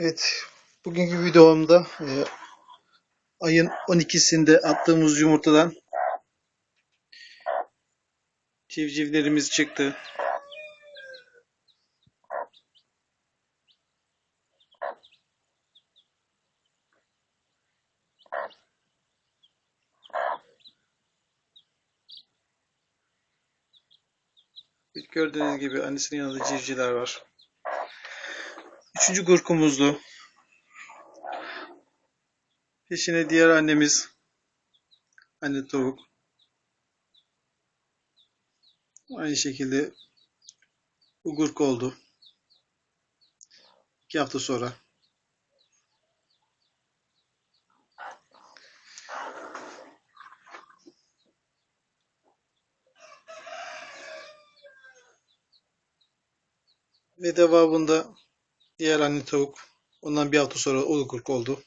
Evet, bugünkü videomda e, ayın 12'sinde attığımız yumurtadan civcivlerimiz çıktı. Gördüğünüz gibi annesinin yanında civcivler var. Üçüncü gurkumuzdu. Peşine diğer annemiz anne tavuk. Aynı şekilde bu gurk oldu. İki hafta sonra. Ve devamında diğer anne tavuk. Ondan bir hafta sonra o da gurk oldu.